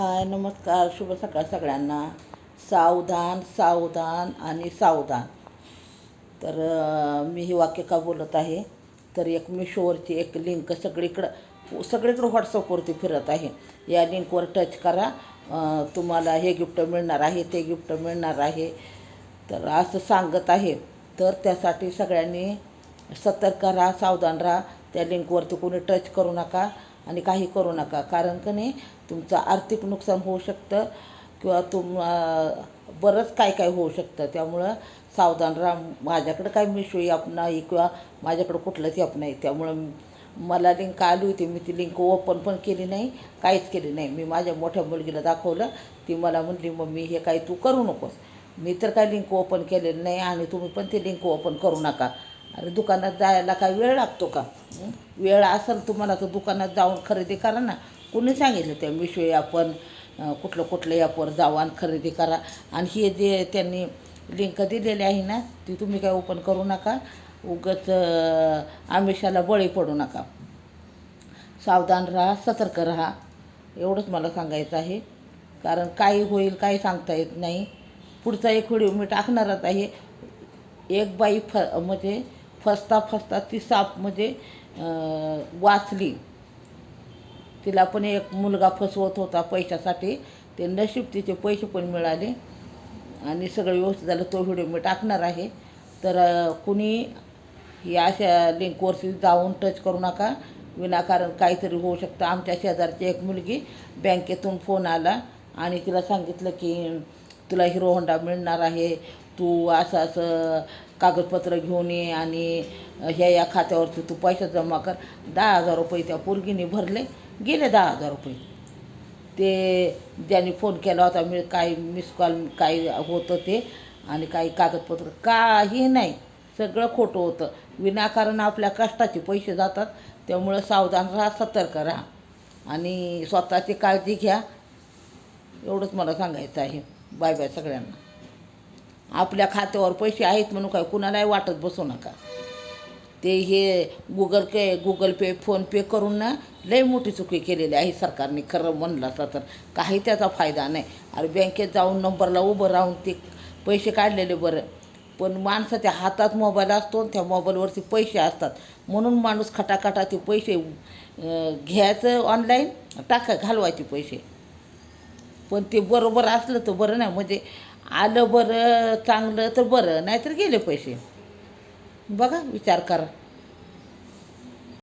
हाय नमस्कार शुभ सकाळ सगळ्यांना. सावधान सावधान आणि सावधान. तर मी ही वाक्य का बोलत आहे? तर एक मिशोवरची एक लिंक सगळीकडं सगळीकडं व्हॉट्सअपवरती फिरत आहे. या लिंकवर टच करा. तुम्हाला हे गिफ्ट मिळणार आहे ते गिफ्ट मिळणार आहे. तर असं सांगत आहे. तर त्यासाठी सगळ्यांनी सतर्क राहा सावधान राहा. त्या लिंकवरती कोणी टच करू नका. आणि काही करू नका. कारण का नाही तुमचं आर्थिक नुकसान होऊ शकतं किंवा तुम बरंच काय काय होऊ शकतं. त्यामुळं सावधान राहा. माझ्याकडं काय मिशो ॲप नाही किंवा माझ्याकडं कुठलंच ॲप नाही. त्यामुळं मला लिंक आली होती? मी ती लिंक ओपन पण केली नाही काहीच केली नाही. मी माझ्या मोठ्या मुलगीला दाखवलं. ती मला म्हणली मम्मी हे काही तू करू नकोस. मी तर काय लिंक ओपन केलेलं नाही आणि तुम्ही पण ती लिंक ओपन करू नका. अरे दुकानात जायला काय वेळ लागतो का? वेळ असेल तुम्हाला तर दुकानात जाऊन खरेदी करा ना. कुणी सांगितलं त्या मिशो आपण कुठलं कुठलं ॲपवर जावा आणि खरेदी करा. आणि हे जे त्यांनी लिंक दिलेली आहे ना ती तुम्ही काय ओपन करू नका. उगाच आमिषाला बळी पडू नका. सावधान राहा सतर्क राहा. एवढंच मला सांगायचं आहे. कारण काही होईल काही सांगता येत नाही. पुढचा एक व्हिडिओ मी टाकणारच आहे. एक बाई फ म्हणजे फसता फसता ती साप म्हणजे वाचली. तिला पण एक मुलगा फसवत होता पैशासाठी. ते नशीब तिचे पैसे पण मिळाले. आणि सगळं व्यवस्थित झालं. तो व्हिडिओ मी टाकणार आहे. तर कुणी या अशा लिंकवरती जाऊन टच करू नका. विनाकारण काहीतरी होऊ शकतं. आमच्या शेजारची एक मुलगी बँकेतून फोन आला आणि तिला सांगितलं की तुला हिरो होंडा मिळणार आहे. तू असं असं कागदपत्र घेऊन ये आणि ह्या या खात्यावरती तू पैसे जमा कर. दहा हजार रुपये त्या पोरगीने भरले. गेले दहा हजार रुपये. ते ज्यांनी फोन केला होता मी काय मिस कॉल काय होतं ते आणि काही कागदपत्र काही नाही. सगळं खोटं होतं. विनाकारण आपल्या कष्टाचे पैसे जातात. त्यामुळं सावधान राहा सतर्क राहा. आणि स्वतःची काळजी घ्या. एवढंच मला सांगायचं आहे. बाय बाय सगळ्यांना. आपल्या खात्यावर पैसे आहेत म्हणून काय कुणालाही वाटत बसू नका. ते हे Google Pay Google Pay PhonePe करून ना लई मोठी चुकी केलेली आहे सरकारने. खरं म्हणलं असं तर काही त्याचा फायदा नाही. अरे बँकेत जाऊन नंबरला उभं राहून ते पैसे काढलेले बरं. पण माणसाच्या हातात मोबाईल असतो आणि त्या मोबाईलवरती पैसे असतात. म्हणून माणूस खटाखटा ते पैसे घ्यायचं ऑनलाईन टाका घालवायचे पैसे. पण ते बरोबर असलं तर बरं नाही. म्हणजे आलं बरं चांगलं तर बरं नाहीतर गेले पैसे. बघा विचार करा.